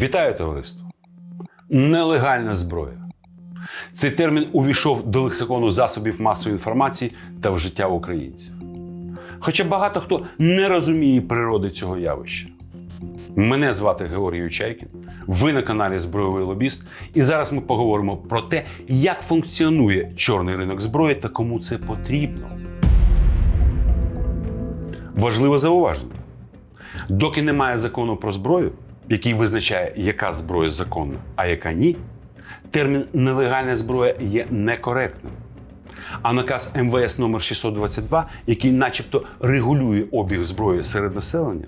Вітаю товариство! Нелегальна зброя. Цей термін увійшов до лексикону засобів масової інформації та в життя українців. Хоча багато хто не розуміє природи цього явища. Мене звати Георгій Чайкін, ви на каналі Збройовий Лобіст, і зараз ми поговоримо про те, як функціонує чорний ринок зброї та кому це потрібно. Важливе зауваження. Доки немає закону про зброю, який визначає, яка зброя законна, а яка ні, термін нелегальна зброя є некоректним. А наказ МВС номер 622, який начебто регулює обіг зброї серед населення,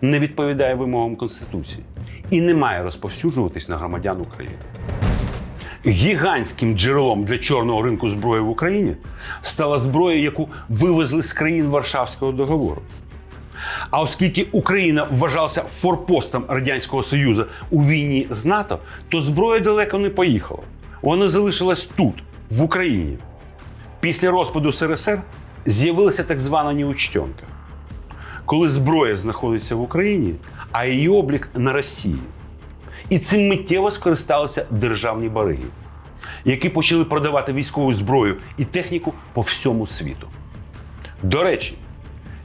не відповідає вимогам Конституції і не має розповсюджуватись на громадян України. Гігантським джерелом для чорного ринку зброї в Україні стала зброя, яку вивезли з країн Варшавського договору. А оскільки Україна вважалася форпостом Радянського Союзу у війні з НАТО, то зброя далеко не поїхала. Вона залишилась тут, в Україні. Після розпаду СРСР з'явилася так звана неучтенка. Коли зброя знаходиться в Україні, а її облік на Росії. І цим миттєво скористалися державні бариги, які почали продавати військову зброю і техніку по всьому світу. До речі,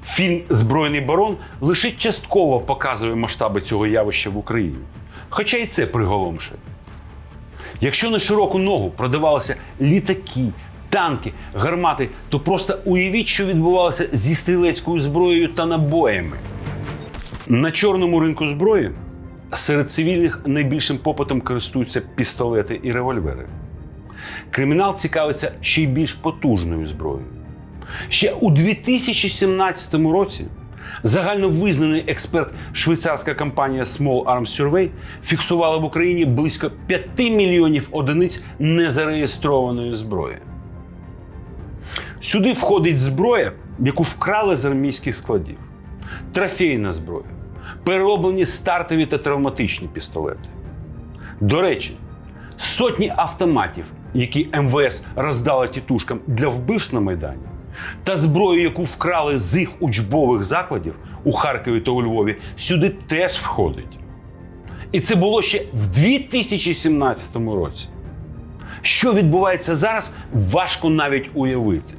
фільм Збройний барон лише частково показує масштаби цього явища в Україні. Хоча і це приголомшує. Якщо на широку ногу продавалися літаки, танки, гармати, то просто уявіть, що відбувалося зі стрілецькою зброєю та набоями. На чорному ринку зброї серед цивільних найбільшим попитом користуються пістолети і револьвери. Кримінал цікавиться ще й більш потужною зброєю. Ще у 2017 році загально визнаний експерт швейцарська компанія Small Arms Survey фіксувала в Україні близько 5 мільйонів одиниць незареєстрованої зброї. Сюди входить зброя, яку вкрали з армійських складів, трофейна зброя, перероблені стартові та травматичні пістолети. До речі, сотні автоматів, які МВС роздала тітушкам для вбивств на Майдані, та зброю, яку вкрали з їх учбових закладів у Харкові та у Львові, сюди теж входить. І це було ще в 2017 році. Що відбувається зараз, важко навіть уявити.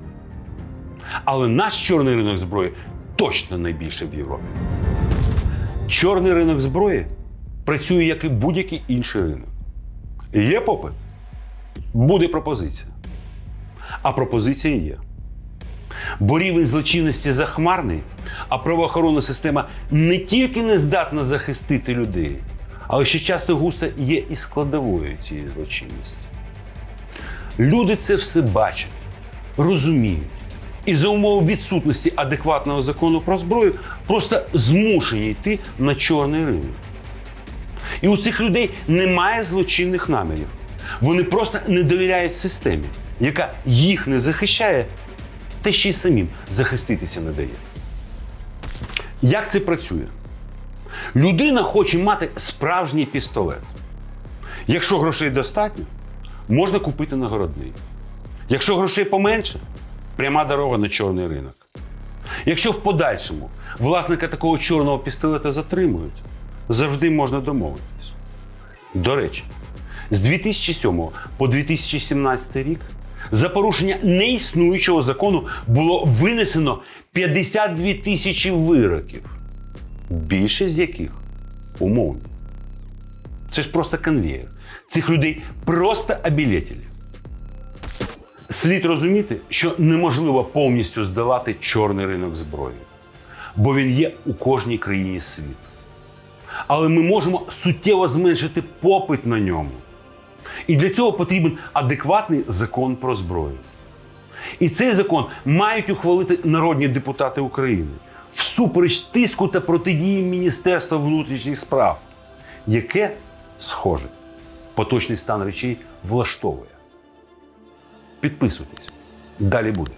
Але наш чорний ринок зброї точно найбільший в Європі. Чорний ринок зброї працює як і будь-який інший ринок. Є попит? Буде пропозиція. А пропозиція є. Бо рівень злочинності захмарний, а правоохоронна система не тільки не здатна захистити людей, але ще часто густо є і складовою цієї злочинності. Люди це все бачать, розуміють. І за умови відсутності адекватного закону про зброю просто змушені йти на чорний ринок. І у цих людей немає злочинних намірів. Вони просто не довіряють системі, яка їх не захищає, та ще й самим захиститися не дає. Як це працює? Людина хоче мати справжній пістолет. Якщо грошей достатньо, можна купити нагородний. Якщо грошей поменше, пряма дорога на чорний ринок. Якщо в подальшому власника такого чорного пістолета затримують, завжди можна домовитись. До речі, з 2007 по 2017 рік за порушення неіснуючого закону було винесено 52 тисячі вироків, більшість з яких умовні. Це ж просто конвеєр. Цих людей просто обілетіли. Слід розуміти, що неможливо повністю здолати чорний ринок зброї, бо він є у кожній країні світу. Але ми можемо суттєво зменшити попит на ньому. І для цього потрібен адекватний закон про зброю. І цей закон мають ухвалити народні депутати України всупереч тиску та протидії Міністерства внутрішніх справ, яке, схоже, поточний стан речей влаштовує. Підписуйтесь. Далі буде.